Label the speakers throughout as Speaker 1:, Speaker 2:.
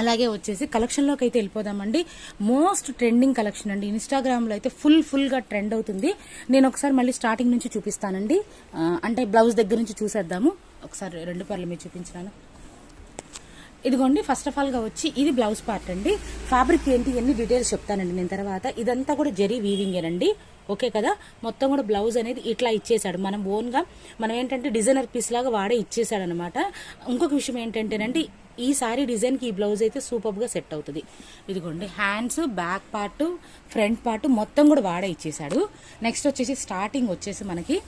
Speaker 1: అలాగే వచ్చేసి కలెక్షన్లోకి అయితే వెళ్ళిపోదామండి. మోస్ట్ ట్రెండింగ్ కలెక్షన్ అండి. ఇన్స్టాగ్రామ్లో అయితే ఫుల్ ఫుల్గా ట్రెండ్ అవుతుంది. నేను ఒకసారి మళ్ళీ స్టార్టింగ్ నుంచి చూపిస్తానండి. అంటే బ్లౌజ్ దగ్గర నుంచి చూసేద్దాము. ఒకసారి రెండు పర్లు మీరు చూపించినాను. ఇదిగోండి ఫస్ట్ ఆఫ్ ఆల్గా వచ్చి ఇది బ్లౌజ్ పార్ట్ అండి. ఫ్యాబ్రిక్ ఏంటి ఎన్ని డీటెయిల్స్ చెప్తానండి నేను తర్వాత. ఇదంతా కూడా జరీ వీవింగేనండి ఓకే కదా? మొత్తం కూడా బ్లౌజ్ అనేది ఇట్లా ఇచ్చేసాడు మనం ఓన్గా మనం ఏంటంటే డిజైనర్ పీస్ లాగా వాడే ఇచ్చేసాడు అనమాట ఇంకొక విషయం ఏంటంటేనండి ఈ సారీ డిజైన్కి ఈ బ్లౌజ్ అయితే సూపర్గా సెట్ అవుతుంది. ఇదిగోండి hands back part front part మొత్తం కూడా వాడే ఇచ్చేసాడు. నెక్స్ట్ వచ్చేసి స్టార్టింగ్ వచ్చేసి మనకి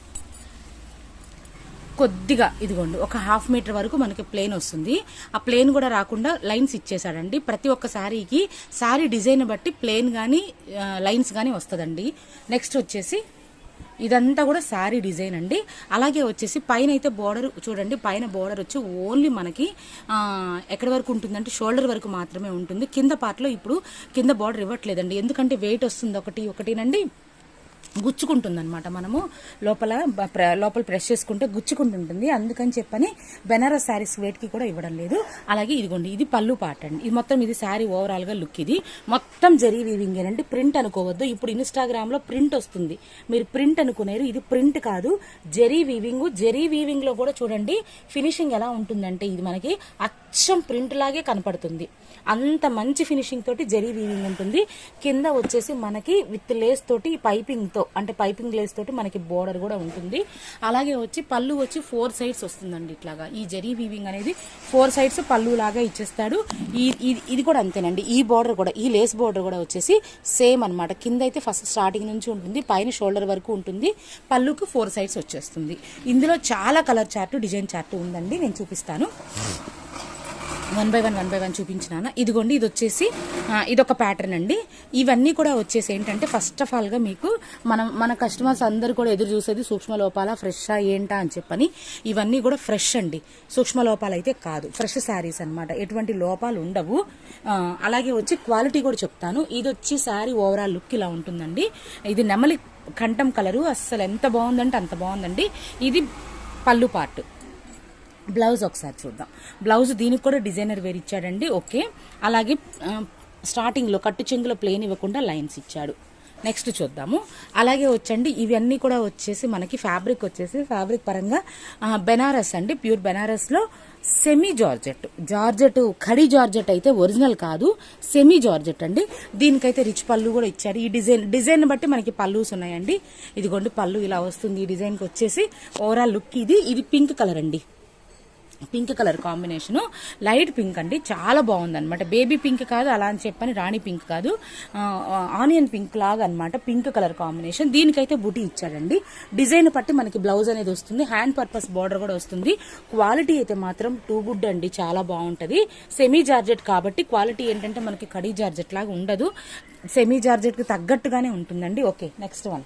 Speaker 1: కొద్దిగా ఇదిగోండి ఒక హాఫ్ మీటర్ వరకు మనకి ప్లేన్ వస్తుంది. ఆ ప్లేన్ కూడా రాకుండా లైన్స్ ఇచ్చేసాడండి ప్రతి ఒక్క శారీకి శారీ డిజైన్ బట్టి ప్లేన్ కానీ లైన్స్ కానీ వస్తుందండి. నెక్స్ట్ వచ్చేసి ఇదంతా కూడా శారీ డిజైన్ అండి. అలాగే వచ్చేసి పైన అయితే బోర్డర్ చూడండి పైన బోర్డర్ వచ్చి ఓన్లీ మనకి ఎక్కడి వరకు ఉంటుందంటే షోల్డర్ వరకు మాత్రమే ఉంటుంది. కింద పార్ట్లో ఇప్పుడు కింద బోర్డర్ ఇవ్వట్లేదండి. ఎందుకంటే వెయిట్ వస్తుంది ఒకటి ఒకటినండి. గుచ్చుకుంటుంది అనమాట మనము. లోపల ప్ర- లోపల ప్రెస్ చేసుకుంటే గుచ్చుకుంటుంటుంది. అందుకని చెప్పని బెనారస్ శారీస్ వెయిట్కి కూడా ఇవ్వడం లేదు. అలాగే ఇదిగోండి ఇది పళ్ళు పాట అండి. ఇది మొత్తం ఇది శారీ ఓవరాల్గా లుక్ ఇది. మొత్తం జరీ వీవింగ్ అండి ప్రింట్ అనుకోవద్దు. ఇప్పుడు ఇన్స్టాగ్రామ్లో ప్రింట్ వస్తుంది. మీరు ప్రింట్ అనుకునేరు. ఇది ప్రింట్ కాదు. జరీ వీవింగ్. జరీ వీవింగ్లో కూడా చూడండి ఫినిషింగ్ ఎలా ఉంటుందంటే ఇది మనకి అచ్చం ప్రింట్ లాగే కనపడుతుంది. అంత మంచి ఫినిషింగ్ తోటి జరీ వీవింగ్ ఉంటుంది. కింద వచ్చేసి మనకి విత్ లేస్ తోటి పైపింగ్ తో అంటే పైపింగ్ లేస్ తోటి మనకి బోర్డర్ కూడా ఉంటుంది. అలాగే వచ్చి పళ్ళు వచ్చి ఫోర్ సైడ్స్ వస్తుందండి ఇట్లాగా. ఈ జరీ వీవింగ్ అనేది ఫోర్ సైడ్స్ పళ్ళు లాగా ఇచ్చేస్తాడు. ఈ ఇది- ఇది కూడా అంతేనండి. ఈ బోర్డర్ కూడా ఈ లేస్ బోర్డర్ కూడా వచ్చేసి సేమ్ అన్నమాట. కింద అయితే ఫస్ట్ స్టార్టింగ్ నుంచి ఉంటుంది పైన షోల్డర్ వరకు ఉంటుంది. పళ్ళుకు ఫోర్ సైడ్స్ వచ్చేస్తుంది. ఇందులో చాలా కలర్ చార్ట్ డిజైన్ చార్ట్ ఉందండి. నేను చూపిస్తాను. One by one one by one చూపించినాను? ఇదిగోండి ఇది వచ్చేసి ఇదొక ప్యాటర్న్ అండి. ఇవన్నీ కూడా వచ్చేసి ఏంటంటే ఫస్ట్ ఆఫ్ ఆల్గా మీకు మనం మన కస్టమర్స్ అందరూ కూడా ఎదురు చూసేది సూక్ష్మ లోపాల ఫ్రెషా ఏంటా అని చెప్పని ఇవన్నీ కూడా ఫ్రెష్ అండి. సూక్ష్మ లోపాలు అయితే కాదు ఫ్రెష్ శారీస్ అన్నమాట. ఎటువంటి లోపాలు ఉండవు. అలాగే వచ్చి క్వాలిటీ కూడా చెప్తాను. ఇది వచ్చి శారీ ఓవరాల్ లుక్ ఇలా ఉంటుందండి. ఇది నెమలి కంఠం కలరు అస్సలు ఎంత బాగుందంటే అంత బాగుందండి. ఇది పళ్ళు పార్ట్ బ్లౌజ్ ఒకసారి చూద్దాం. బ్లౌజ్ దీనికి కూడా డిజైనర్ వేర్ ఇచ్చాడండి. ఓకే. అలాగే స్టార్టింగ్లో కట్టు చెంగులో ప్లేన్ ఇవ్వకుండా లైన్స్ ఇచ్చాడు. నెక్స్ట్ చూద్దాము. అలాగే వచ్చండి ఇవన్నీ కూడా వచ్చేసి మనకి ఫ్యాబ్రిక్ వచ్చేసి ఫ్యాబ్రిక్ పరంగా బెనారస్ అండి. Pure బెనారస్లో semi georgette georgette khaddi georgette అయితే ఒరిజినల్ కాదు. సెమీ జార్జెట్ అండి. దీనికైతే రిచ్ పళ్ళు కూడా ఇచ్చారు. ఈ డిజైన్ డిజైన్ బట్టి మనకి పళ్ళుస్ ఉన్నాయండి. ఇదిగోండి పళ్ళు ఇలా వస్తుంది ఈ డిజైన్కి వచ్చేసి. ఓవరాల్ లుక్ ఇది. ఇది పింక్ కలర్ అండి. Pink colour combination. Light pink అండి చాలా బాగుంది అనమాట బేబీ పింక్ కాదు అలా అని చెప్పని రాణి పింక్ కాదు. ఆనియన్ పింక్ లాగా అనమాట పింక్ కలర్ కాంబినేషన్. దీనికైతే బుటీ ఇచ్చాడండి డిజైన్ బట్టి మనకి బ్లౌజ్ అనేది వస్తుంది. హ్యాండ్ పర్పస్ బార్డర్ కూడా వస్తుంది. క్వాలిటీ అయితే మాత్రం టూ గుడ్ అండి చాలా బాగుంటుంది. సెమీ జార్జెట్ కాబట్టి క్వాలిటీ ఏంటంటే మనకి కడీ జార్జెట్ లాగా ఉండదు. సెమీ జార్జెట్కి తగ్గట్టుగానే ఉంటుందండి. Okay next one.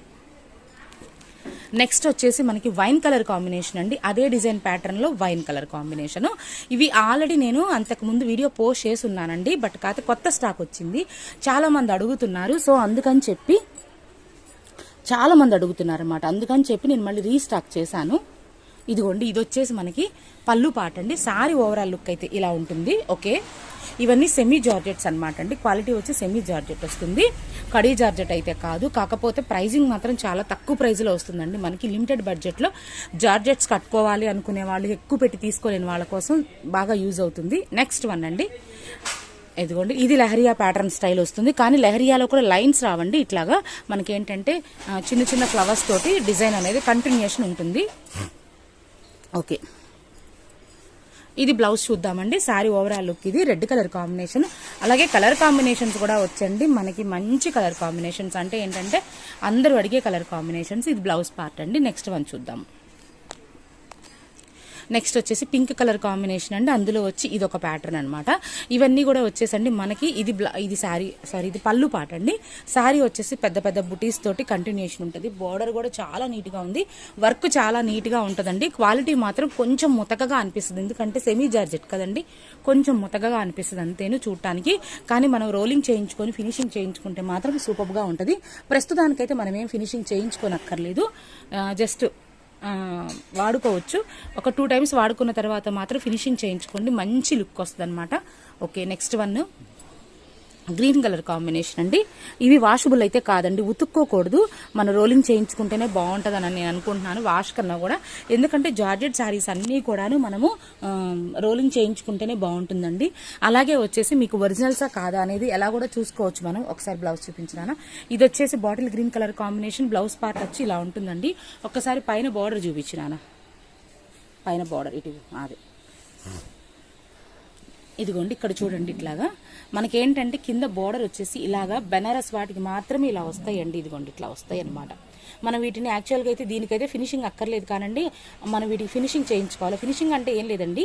Speaker 1: నెక్స్ట్ వచ్చేసి మనకి వైన్ కలర్ కాంబినేషన్ అండి. అదే డిజైన్ ప్యాటర్న్లో వైన్ కలర్ కాంబినేషన్. ఇవి ఆల్రెడీ నేను అంతకు ముందు వీడియో పోస్ట్ చేసి ఉన్నానండి బట్ కాకపోతే కొత్త స్టాక్ వచ్చింది. చాలామంది అడుగుతున్నారు. సో అందుకని చెప్పి చాలా మంది అడుగుతున్నారు అందుకని చెప్పి నేను మళ్ళీ రీస్టాక్ చేశాను. ఇదిగోండి ఇది వచ్చేసి మనకి పళ్ళు పాట అండి సారీ ఓవరాల్ లుక్ అయితే ఇలా ఉంటుంది. ఓకే ఇవన్నీ సెమీ జార్జెట్స్ అనమాట అండి. క్వాలిటీ వచ్చి సెమీ జార్జెట్ వస్తుంది. కడీ జార్జెట్ అయితే కాదు. కాకపోతే ప్రైజింగ్ మాత్రం చాలా తక్కువ ప్రైజ్లో వస్తుందండి. మనకి లిమిటెడ్ బడ్జెట్లో జార్జెట్స్ కట్టుకోవాలి అనుకునే వాళ్ళు ఎక్కువ పెట్టి తీసుకోలేని వాళ్ళ కోసం బాగా యూజ్ అవుతుంది. నెక్స్ట్ వన్ అండి. ఇదిగోండి. ఇది లెహరియా ప్యాటర్న్ స్టైల్ వస్తుంది. కానీ లెహరియాలో కూడా లైన్స్ రావండి. ఇట్లాగా మనకి ఏంటంటే చిన్న చిన్న ఫ్లవర్స్ తోటి డిజైన్ అనేది కంటిన్యూషన్ ఉంటుంది. ఓకే ఇది బ్లౌజ్ చూద్దామండి. శారీ ఓవరాల్ లుక్ ఇది. రెడ్ కలర్ కాంబినేషన్ అలాగే కలర్ కాంబినేషన్స్ కూడా వచ్చండి. మనకి మంచి కలర్ కాంబినేషన్స్ అంటే ఏంటంటే అందరూ అడిగే కలర్ కాంబినేషన్స్ ఇది బ్లౌజ్ పార్ట్ అండి. నెక్స్ట్ వన్ చూద్దాం. నెక్స్ట్ వచ్చేసి పింక్ కలర్ కాంబినేషన్ అండి. అందులో వచ్చి ఇది ఒక ప్యాటర్న్ అనమాట ఇవన్నీ కూడా వచ్చేసండి. మనకి ఇది ఇది శారీ సారీ ఇది పళ్ళు పాట అండి. శారీ వచ్చేసి పెద్ద పెద్ద బుటీస్ తోటి కంటిన్యూషన్ ఉంటుంది. బోర్డర్ కూడా చాలా నీట్గా ఉంది. వర్క్ చాలా నీట్గా ఉంటుందండి. క్వాలిటీ మాత్రం కొంచెం ముతకగా అనిపిస్తుంది. ఎందుకంటే సెమీ జార్జెట్ కదండి. కొంచెం ముతకగా అనిపిస్తుంది అంతేను చూడటానికి. కానీ మనం రోలింగ్ చేయించుకొని ఫినిషింగ్ చేయించుకుంటే మాత్రం సూపర్గా ఉంటుంది. ప్రస్తుతానికైతే మనం ఏం ఫినిషింగ్ చేయించుకోనక్కర్లేదు జస్ట్ వాడుకోవచ్చు. ఒక టూ టైమ్స్ వాడుకున్న తర్వాత మాత్రం ఫినిషింగ్ చేయించుకోండి. మంచి లుక్ వస్తుంది okay next one green colour combination అండి. ఇవి వాషబుల్ అయితే కాదండి ఉతుక్కోకూడదు. మన రోలింగ్ చేయించుకుంటేనే బాగుంటుందని నేను అనుకుంటున్నాను వాష్ కన్నా కూడా. ఎందుకంటే జార్జెట్ శారీస్ అన్నీ కూడాను మనము రోలింగ్ చేయించుకుంటేనే బాగుంటుందండి. అలాగే వచ్చేసి మీకు ఒరిజినల్సా కాదా అనేది ఎలా కూడా చూసుకోవచ్చు మనం. ఒకసారి బ్లౌజ్ చూపించినానా? ఇది వచ్చేసి bottle green colour combination blouse part వచ్చి ఇలా ఉంటుందండి. ఒక్కసారి పైన బార్డర్ చూపించినానా? పైన బార్డర్ ఇటు అదే. ఇదిగోండి ఇక్కడ చూడండి ఇట్లాగా. మనకేంటంటే కింద బోర్డర్ వచ్చేసి ఇలాగా బెనారస్ వాటికి మాత్రమే ఇలా వస్తాయండి ఇదిగోండి ఇట్లా వస్తాయి అనమాట మనం వీటిని యాక్చువల్గా అయితే దీనికైతే ఫినిషింగ్ అక్కర్లేదు కానండి మనం వీటికి ఫినిషింగ్ చేయించుకోవాలి. ఫినిషింగ్ అంటే ఏం లేదండి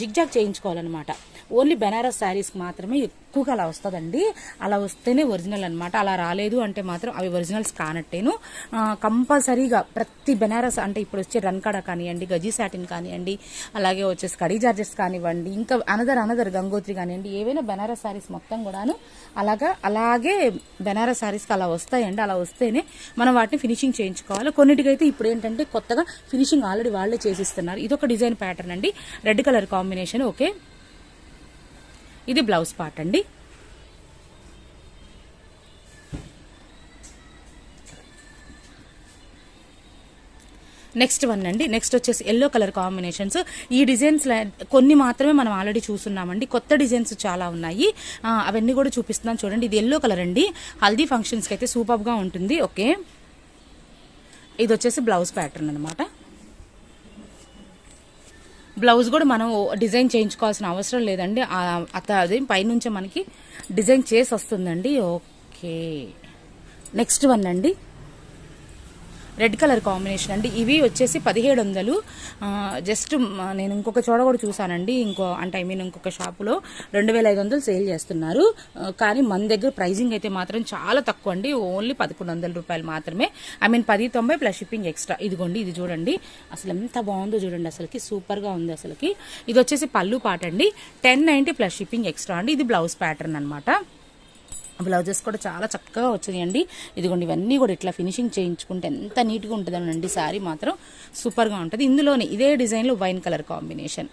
Speaker 1: జిగ్జాగ్ చేయించుకోవాలన్నమాట. ఓన్లీ బెనారస్ శారీస్కి మాత్రమే ఎక్కువగా అలా వస్తుందండి. అలా వస్తేనే ఒరిజినల్ అన్నమాట. అలా రాలేదు అంటే మాత్రం అవి ఒరిజినల్స్ కానట్టేను. కంపల్సరీగా ప్రతి బెనారస్ అంటే ఇప్పుడు వచ్చే రన్కడ కానివ్వండి గజీ సాటిన్ కానివ్వండి అలాగే వచ్చేసి కడీ జార్జెస్ కానివ్వండి ఇంకా అనదర్ అనదర్ గంగోత్రి కానివ్వండి ఏవైనా బెనారస్ శారీస్ మొత్తం కూడాను అలాగా అలాగే బెనారస్ శారీస్కి అలా వస్తాయండి. అలా వస్తేనే మనం వాటిని ఫినిషింగ్ చేయించుకోవాలి. కొన్నిటికైతే ఇప్పుడు ఏంటంటే కొత్తగా ఫినిషింగ్ ఆల్రెడీ వాళ్ళే చేసిస్తున్నారు. ఇదొక డిజైన్ ప్యాటర్న్ అండి. Red colour combination okay? ఇది బ్లౌజ్ పార్ట్ అండి. నెక్స్ట్ వన్ అండి. నెక్స్ట్ వచ్చేసి ఎల్లో కలర్ కాంబినేషన్స్ ఈ డిజైన్స్ కొన్ని మాత్రమే మనం ఆల్రెడీ చూస్తున్నామండి. కొత్త డిజైన్స్ చాలా ఉన్నాయి. అవన్నీ కూడా చూపిస్తున్నాను చూడండి. ఇది ఎల్లో కలర్ అండి. హల్దీ ఫంక్షన్స్కి అయితే సూపర్గా ఉంటుంది. ఓకే. ఇది వచ్చేసి బ్లౌజ్ ప్యాటర్న్ అనమాట బ్లౌజ్ కూడా మనం డిజైన్ చేయించుకోవాల్సిన అవసరం లేదండి. అత అది పైనుంచే మనకి డిజైన్ చేసి వస్తుందండి. ఓకే. నెక్స్ట్ వన్ అండి. రెడ్ కలర్ కాంబినేషన్ అండి. ఇవి వచ్చేసి పదిహేడు వందలు జస్ట్ నేను ఇంకొక చోట కూడా చూసానండి ఇంకో అంటే ఐ మీన్ ఇంకొక షాపులో రెండు వేల ఐదు వందలు సేల్ చేస్తున్నారు. కానీ మన దగ్గర ప్రైజింగ్ అయితే మాత్రం చాలా తక్కువ అండి. ఓన్లీ పదకొండు వందల రూపాయలు మాత్రమే. ఐ మీన్ పది తొంభై ప్లస్ షిప్పింగ్ ఎక్స్ట్రా. ఇదిగోండి ఇది చూడండి. అసలు ఎంత బాగుందో చూడండి అసలుకి. సూపర్గా ఉంది అసలుకి. ఇది వచ్చేసి పళ్ళు పాట అండి ten ninety plus shipping extra అండి. ఇది బ్లౌజ్ ప్యాటర్న్ అనమాట బ్లౌజెస్ కూడా చాలా చక్కగా వచ్చినాయండి ఇదిగోండి ఇవన్నీ కూడా ఇట్లా ఫినిషింగ్ చేయించుకుంటే ఎంత నీట్గా ఉంటుందనండి శారీ మాత్రం సూపర్గా ఉంటుంది. ఇందులోనే ఇదే డిజైన్లో వైన్ కలర్ కాంబినేషన్.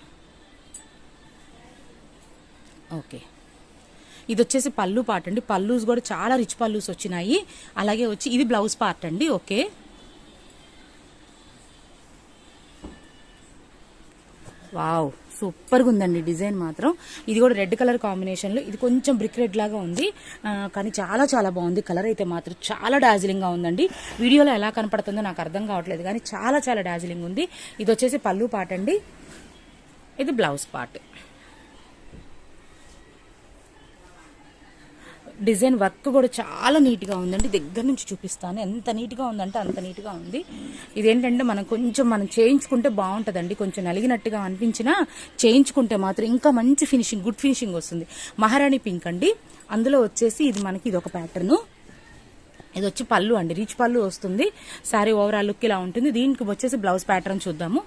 Speaker 1: ఓకే. ఇది వచ్చేసి పళ్ళు పార్ట్ అండి. పల్లూస్ కూడా చాలా రిచ్ పల్లూస్ వచ్చినాయి. అలాగే వచ్చి ఇది బ్లౌజ్ పార్ట్ అండి. ఓకే. వావ్. సూపర్గా ఉందండి డిజైన్ మాత్రం. ఇది కూడా రెడ్ కలర్ కాంబినేషన్లో. ఇది కొంచెం బ్రిక్ రెడ్ లాగా ఉంది. కానీ చాలా చాలా బాగుంది. కలర్ అయితే మాత్రం చాలా డార్జిలింగ్గా ఉందండి. వీడియోలో ఎలా కనపడుతుందో నాకు అర్థం కావట్లేదు కానీ చాలా చాలా డార్జిలింగ్ ఉంది. ఇది వచ్చేసి పళ్ళు పాట అండి ఇది బ్లౌజ్ పార్ట్. డిజైన్ వర్క్ కూడా చాలా నీట్గా ఉందండి. దగ్గర నుంచి చూపిస్తాను. ఎంత నీట్గా ఉందంటే అంత నీట్గా ఉంది. ఇదేంటంటే మనం కొంచెం మనం చేయించుకుంటే బాగుంటుందండి. కొంచెం నలిగినట్టుగా అనిపించినా చేయించుకుంటే మాత్రం ఇంకా మంచి ఫినిషింగ్ గుడ్ ఫినిషింగ్ వస్తుంది. మహారాణి పింక్ అండి. అందులో వచ్చేసి ఇది మనకి ఇది ఒక ప్యాటర్ను ఇది వచ్చి పళ్ళు అండి. రీచ్ పళ్ళు వస్తుంది. సారీ ఓవరాల్ లుక్ ఇలా ఉంటుంది. దీనికి వచ్చేసి బ్లౌజ్ ప్యాటర్న్ చూద్దాము.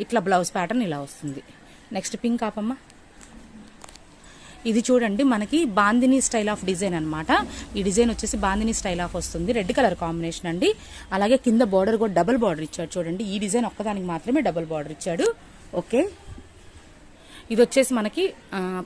Speaker 1: ఇట్లా బ్లౌజ్ ప్యాటర్న్ ఇలా వస్తుంది. నెక్స్ట్ పింక్ ఆపమ్మా. ఇది చూడండి మనకి బాందిని స్టైల్ ఆఫ్ డిజైన్ అనమాట ఈ డిజైన్ వచ్చేసి బాందిని స్టైల్ ఆఫ్ వస్తుంది. రెడ్ కలర్ కాంబినేషన్ అండి. అలాగే కింద బార్డర్ కూడా డబుల్ బార్డర్ ఇచ్చాడు చూడండి. ఈ డిజైన్ ఒక్కదానికి మాత్రమే డబుల్ బార్డర్ ఇచ్చాడు. ఓకే. ఇది వచ్చేసి మనకి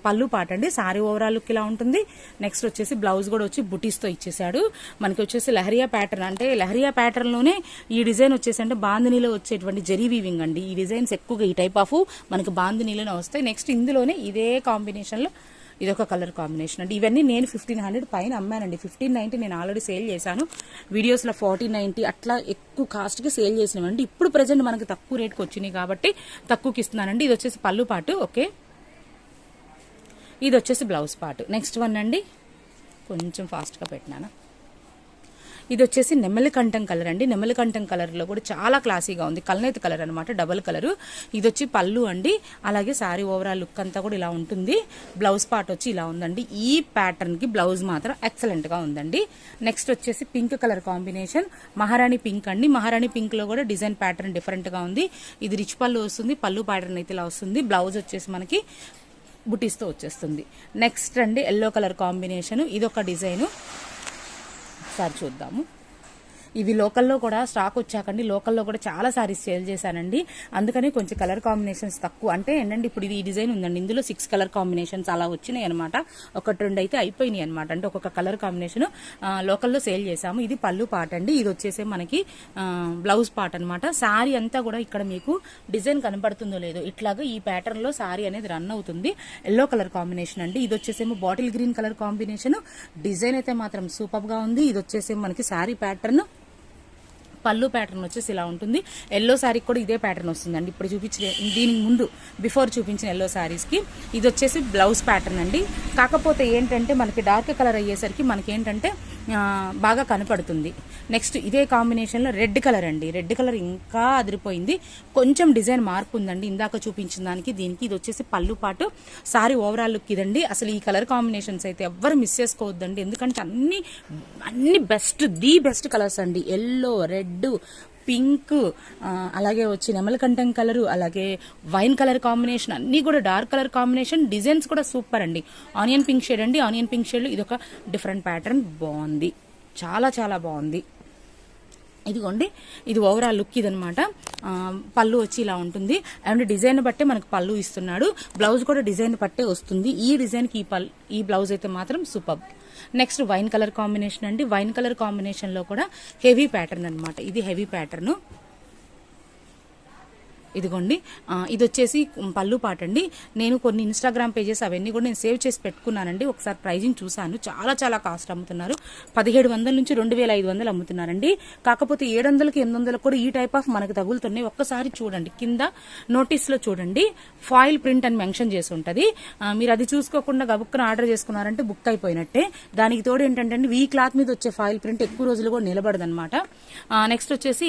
Speaker 1: పళ్ళు పాట అండి. సారీ ఓవరాల్ లుక్ ఇలా ఉంటుంది. నెక్స్ట్ వచ్చేసి బ్లౌజ్ కూడా వచ్చి బుటీస్తో ఇచ్చేసాడు మనకి వచ్చేసి లహరియా ప్యాటర్న్ అంటే లహరియా ప్యాటర్న్లోనే ఈ డిజైన్ వచ్చేసి అంటే బాందినీలో వచ్చేటువంటి జరీ వీవింగ్ అండి. ఈ డిజైన్స్ ఎక్కువగా ఈ టైప్ ఆఫ్ మనకి బాందినీలోనే వస్తాయి. నెక్స్ట్ ఇందులోనే ఇదే కాంబినేషన్లో ఇదొక కలర్ కాంబినేషన్ అండి. ఇవన్నీ నేను ఫిఫ్టీన్ హండ్రెడ్ పైన అమ్మానండి. ఫిఫ్టీన్ నైన్టీ నేను ఆల్రెడీ సేల్ చేశాను. వీడియోస్లో ఫార్టీ నైన్టీ అట్లా ఎక్కువ కాస్ట్కి సేల్ చేసినవండి. ఇప్పుడు ప్రజెంట్ మనకి తక్కువ రేట్కి వచ్చినాయి కాబట్టి తక్కువకి ఇస్తున్నానండి. ఇది వచ్చేసి పళ్ళు పాటు ఓకే? ఇది వచ్చేసి బ్లౌజ్ పాటు. నెక్స్ట్ వన్ అండి. కొంచెం ఫాస్ట్గా పెట్టినాను? ఇది వచ్చేసి నెమలి కలర్ అండి. నెమ్మలికంఠం కలర్లో కూడా చాలా క్లాసీగా ఉంది. కల్నేతి కలర్ అనమాట డబల్ కలరు. ఇది వచ్చి పళ్ళు అండి. అలాగే సారీ ఓవరాల్ లుక్ అంతా కూడా ఇలా ఉంటుంది. బ్లౌజ్ పార్ట్ వచ్చి ఇలా ఉందండి. ఈ ప్యాటర్న్కి బ్లౌజ్ మాత్రం ఎక్సలెంట్గా ఉందండి. నెక్స్ట్ వచ్చేసి pink colour combination. Maharani pink అండి. మహారాణి పింక్లో కూడా డిజైన్ ప్యాటర్న్ డిఫరెంట్గా ఉంది. ఇది రిచ్ పళ్ళు వస్తుంది పళ్ళు ప్యాటర్న్ అయితే ఇలా వస్తుంది. బ్లౌజ్ వచ్చేసి మనకి బుటీస్తో వచ్చేస్తుంది. నెక్స్ట్ అండి ఎల్లో కలర్ కాంబినేషన్. ఇది ఒక డిజైను. ఒకసారి చూద్దాము. ఇవి లోకల్లో కూడా స్టాక్ వచ్చాకండి. లోకల్లో కూడా చాలా సారీస్ సేల్ చేశానండి. అందుకని కొంచెం కలర్ కాంబినేషన్స్ తక్కువ. అంటే ఏంటంటే ఇప్పుడు ఇది ఈ డిజైన్ ఉందండి. ఇందులో సిక్స్ కలర్ కాంబినేషన్స్ అలా వచ్చినాయి అనమాట ఒకటి రెండు అయితే అయిపోయినాయి అనమాట అంటే ఒక్కొక్క కలర్ కాంబినేషన్ లోకల్లో సేల్ చేశాము. ఇది పళ్ళు పాట అండి. ఇది వచ్చేసి మనకి బ్లౌజ్ పార్ట్ అనమాట శారీ అంతా కూడా ఇక్కడ మీకు డిజైన్ కనపడుతుందో లేదో ఇట్లాగా ఈ ప్యాటర్న్లో సారీ అనేది రన్ అవుతుంది. ఎల్లో కలర్ కాంబినేషన్ అండి. ఇది వచ్చేసేమో bottle green colour combination design అయితే మాత్రం సూపర్గా ఉంది. ఇది వచ్చేసేమో మనకి సారీ ప్యాటర్న్ పళ్ళు ప్యాటర్న్ వచ్చేసి ఇలా ఉంటుంది. ఎల్లో శారీకి కూడా ఇదే ప్యాటర్న్ వస్తుందండి. ఇప్పుడు చూపించిన దీనికి ముందు బిఫోర్ చూపించిన ఎల్లో శారీస్కి ఇది వచ్చేసి బ్లౌజ్ ప్యాటర్న్ అండి. కాకపోతే ఏంటంటే మనకి డార్క్ కలర్ అయ్యేసరికి మనకి ఏంటంటే బాగా కనపడుతుంది. నెక్స్ట్ ఇదే కాంబినేషన్లో రెడ్ కలర్ అండి. రెడ్ కలర్ ఇంకా అదిరిపోయింది. కొంచెం డిజైన్ మార్పు ఉందండి. ఇందాక చూపించిన దానికి దీనికి ఇది వచ్చేసి పళ్ళు పాటు. సారీ ఓవరాల్ లుక్ ఇదండి. అసలు ఈ కలర్ కాంబినేషన్స్ అయితే ఎవ్వరు మిస్ చేసుకోవద్దండి. ఎందుకంటే అన్ని అన్ని బెస్ట్ ది బెస్ట్ కలర్స్ అండి. ఎల్లో రెడ్ పింక్ అలాగే వచ్చి నెమలకంఠం కలరు అలాగే వైన్ కలర్ కాంబినేషన్ అన్నీ కూడా డార్క్ కలర్ కాంబినేషన్. డిజైన్స్ కూడా సూపర్ అండి. ఆనియన్ పింక్ షేడ్ అండి. ఆనియన్ పింక్ షేడ్ ఇది ఒక డిఫరెంట్ ప్యాటర్న్. బాగుంది. చాలా చాలా బాగుంది. ఇదిగోండి. ఇది ఓవరాల్ లుక్ ఇదనమాట పళ్ళు వచ్చి ఇలా ఉంటుంది. అండ్ డిజైన్ బట్టే మనకు పళ్ళు ఇస్తున్నాడు. బ్లౌజ్ కూడా డిజైన్ బట్టే వస్తుంది. ఈ డిజైన్కి ఈ పల్ ఈ బ్లౌజ్ అయితే మాత్రం super. Next wine colour combination అండి. వైన్ కలర్ కాంబినేషన్లో కూడా హెవీ ప్యాటర్న్ అనమాట ఇది హెవీ ప్యాటర్న్. ఇదిగోండి ఇది వచ్చేసి పళ్ళు పాట అండి నేను కొన్ని ఇన్స్టాగ్రామ్ పేజెస్ అవన్నీ కూడా నేను సేవ్ చేసి పెట్టుకున్నానండి. ఒకసారి ప్రైజింగ్ చూశాను. చాలా చాలా కాస్ట్ అమ్ముతున్నారు. పదిహేడు వందల నుంచి రెండు వేల ఐదు వందలు అమ్ముతున్నారండి. కాకపోతే ఏడు వందలకి ఎనిమిది వందలకు కూడా ఈ టైప్ ఆఫ్ మనకు తగులుతున్నాయి. ఒక్కసారి చూడండి. కింద నోటీస్లో చూడండి. ఫాయిల్ ప్రింట్ అని మెన్షన్ చేసి ఉంటుంది. మీరు అది చూసుకోకుండా గబుక్కున ఆర్డర్ చేసుకున్నారంటే బుక్ అయిపోయినట్టే. దానికి తోడు ఏంటంటే ఈ క్లాత్ మీద వచ్చే ఫాయిల్ ప్రింట్ ఎక్కువ రోజులు కూడా నిలబడదన్నమాట. నెక్స్ట్ వచ్చేసి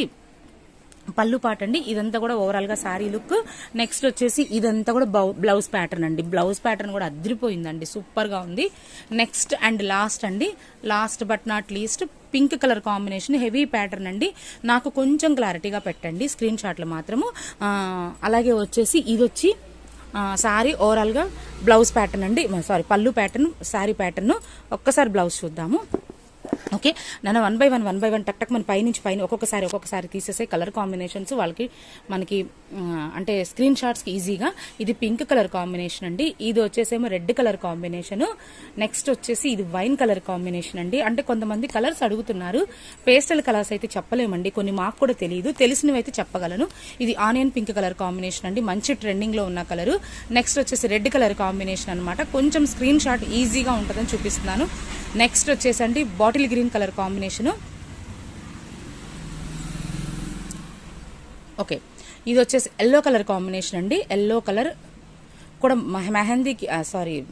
Speaker 1: పళ్ళు పాట అండి. ఇదంతా కూడా ఓవరాల్గా సారీ లుక్. నెక్స్ట్ వచ్చేసి ఇదంతా కూడా బౌ- బ్లౌజ్ ప్యాటర్న్ అండి. బ్లౌజ్ ప్యాటర్న్ కూడా అదిరిపోయిందండి. సూపర్గా ఉంది. నెక్స్ట్ అండ్ లాస్ట్ అండి. Last but not least pink colour combination heavy pattern అండి. నాకు కొంచెం క్లారిటీగా పెట్టండి. స్క్రీన్ షాట్లు మాత్రము. అలాగే వచ్చేసి ఇది వచ్చి సారీ ఓవరాల్గా బ్లౌజ్ ప్యాటర్న్ అండి. సారీ పళ్ళు ప్యాటర్న్ సారీ ప్యాటర్న్ ఒక్కసారి బ్లౌజ్ చూద్దాము. ఓకే? నన్ను one by one one by one టక్ టక్ మన పైనుంచి పైన ఒక్కొక్కసారి ఒక్కొక్కసారి తీసేసే కలర్ కాంబినేషన్స్ వాళ్ళకి మనకి అంటే స్క్రీన్ షాట్స్కి ఈజీగా ఇది పింక్ కలర్ కాంబినేషన్ అండి. ఇది వచ్చేసేమో రెడ్ కలర్ కాంబినేషన్. నెక్స్ట్ వచ్చేసి ఇది వైన్ కలర్ కాంబినేషన్ అండి. అంటే కొంతమంది కలర్స్ అడుగుతున్నారు. పేస్టల్ కలర్స్ అయితే చెప్పలేమండి. కొన్ని మాకు కూడా తెలియదు. తెలిసినవి అయితే చెప్పగలను. ఇది ఆనియన్ పింక్ కలర్ కాంబినేషన్ అండి. మంచి ట్రెండింగ్లో ఉన్న కలర్. నెక్స్ట్ వచ్చేసి రెడ్ కలర్ కాంబినేషన్ అనమాట కొంచెం స్క్రీన్ షాట్ ఈజీగా ఉంటుందని చూపిస్తున్నాను. నెక్స్ట్ వచ్చేసండి bottle green colour combination. Okay ఇది వచ్చేసి ఎల్లో కలర్ కాంబినేషన్ అండి. ఎల్లో కలర్ కూడా మెహ- మెహందీకి సారీ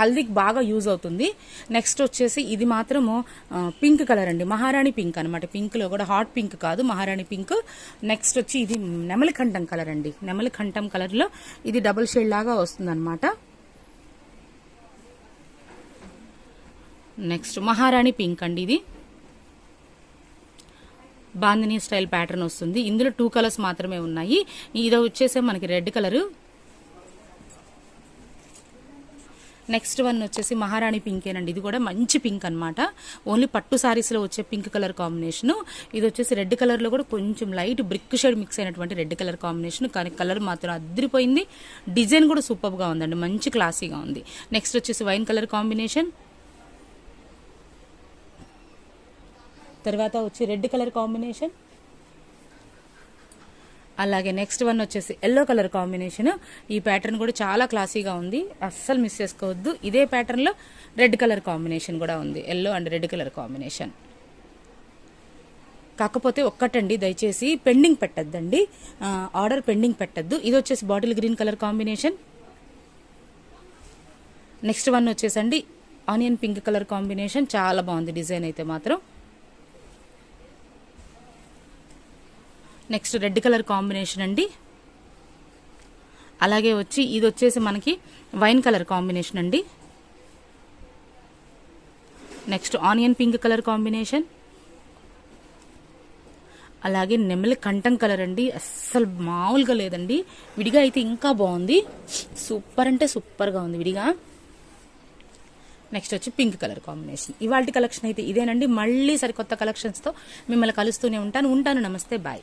Speaker 1: హల్దీకి బాగా యూజ్ అవుతుంది. నెక్స్ట్ వచ్చేసి ఇది మాత్రము పింక్ కలర్ అండి. మహారాణి పింక్ అనమాట పింక్లో కూడా హాట్ పింక్ కాదు మహారాణి పింక్. నెక్స్ట్ వచ్చి ఇది నెమలికంఠం కలర్ అండి. నెమలికంఠం కలర్లో ఇది డబుల్ షేడ్ లాగా వస్తుంది నెక్స్ట్ మహారాణి పింక్ అండి ఇది. బాందిని స్టైల్ ప్యాటర్న్ వస్తుంది. ఇందులో టూ కలర్స్ మాత్రమే ఉన్నాయి. ఇది వచ్చేసే మనకి రెడ్ కలర్ నెక్స్ట్ వన్ వచ్చేసి మహారాణి పింకేనండి ఇది కూడా మంచి పింక్ అన్నమాట. ఓన్లీ పట్టు సారీస్లో వచ్చే పింక్ కలర్ కాంబినేషన్ ఇది వచ్చేసి రెడ్ కలర్లో కూడా కొంచెం లైట్ బ్రిక్ షేడ్ మిక్స్ అయినటువంటి రెడ్ కలర్ కాంబినేషన్ కానీ కలర్ మాత్రం అదిరిపోయింది డిజైన్ కూడా సూపర్గా ఉందండి. మంచి క్లాసీగా ఉంది. నెక్స్ట్ వచ్చేసి వైన్ కలర్ కాంబినేషన్ తర్వాత వచ్చి రెడ్ కలర్ కాంబినేషన్. అలాగే నెక్స్ట్ వన్ వచ్చేసి ఎల్లో కలర్ కాంబినేషన్. ఈ ప్యాటర్న్ కూడా చాలా క్లాసీగా ఉంది. అస్సలు మిస్ చేసుకోవద్దు. ఇదే ప్యాటర్న్లో రెడ్ కలర్ కాంబినేషన్ కూడా ఉంది. Yellow and red colour combination. కాకపోతే ఒక్కటండి దయచేసి పెండింగ్ పెట్టద్దండి. ఆర్డర్ పెండింగ్ పెట్టద్దు. ఇది వచ్చేసి bottle green colour combination. Next one వచ్చేసండి ఆనియన్ పింక్ కలర్ కాంబినేషన్. చాలా బాగుంది డిజైన్ అయితే మాత్రం. నెక్స్ట్ రెడ్ కలర్ కాంబినేషన్ అండి. అలాగే వచ్చి ఇది వచ్చేసి మనకి వైన్ కలర్ కాంబినేషన్ అండి. Next onion pink colour combination. అలాగే నెమలి కంఠం కలర్ అండి. అస్సలు మామూలుగా లేదండి. విడిగా అయితే ఇంకా బాగుంది. సూపర్ అంటే సూపర్గా ఉంది విడిగా. నెక్స్ట్ వచ్చి పింక్ కలర్ కాంబినేషన్. ఇవాళ కలెక్షన్ అయితే ఇదేనండి. మళ్ళీ సరికొత్త కలెక్షన్స్తో మిమ్మల్ని కలుస్తూనే ఉంటాను. ఉంటాను. నమస్తే. బాయ్.